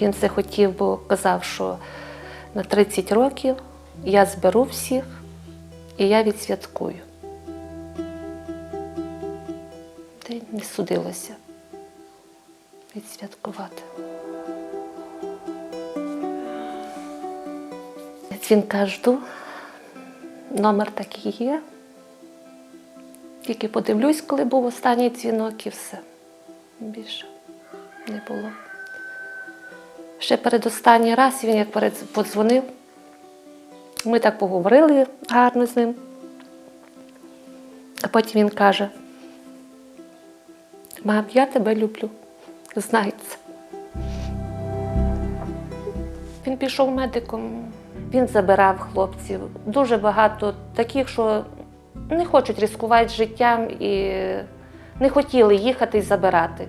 Він це хотів, бо казав, що на 30 років я зберу всіх і я відсвяткую. Та й не судилося відсвяткувати. Дзвінка жду, номер такий є. Тільки подивлюсь, коли був останній дзвінок і все. Більше не було. Ще передостанній раз він як перед- подзвонив. Ми так поговорили гарно з ним. А потім він каже: Мам, я тебе люблю. Знай це. Він пішов медиком, він забирав хлопців. Дуже багато таких, що не хочуть ризикувати життям і не хотіли їхати і забирати.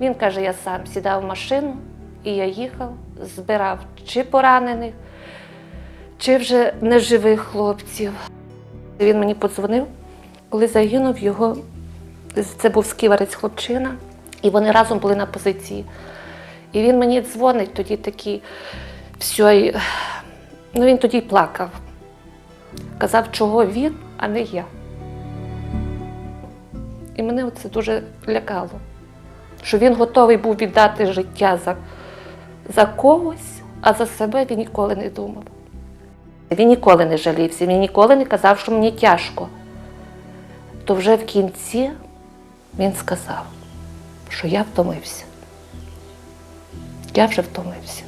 Він каже: я сам сідав в машину і я їхав, збирав чи поранених, чи вже неживих хлопців. Він мені подзвонив, коли загинув його, це був сківарець хлопчина, і вони разом були на позиції. І він мені дзвонить тоді такий, все, і, ну він тоді плакав. Казав, чого він, а не я. І мене це дуже лякало, що він готовий був віддати життя за, за когось, а за себе він ніколи не думав. Він ніколи не жалівся, він ніколи не казав, що мені тяжко. То вже в кінці він сказав, що я втомився. Я вже втомився.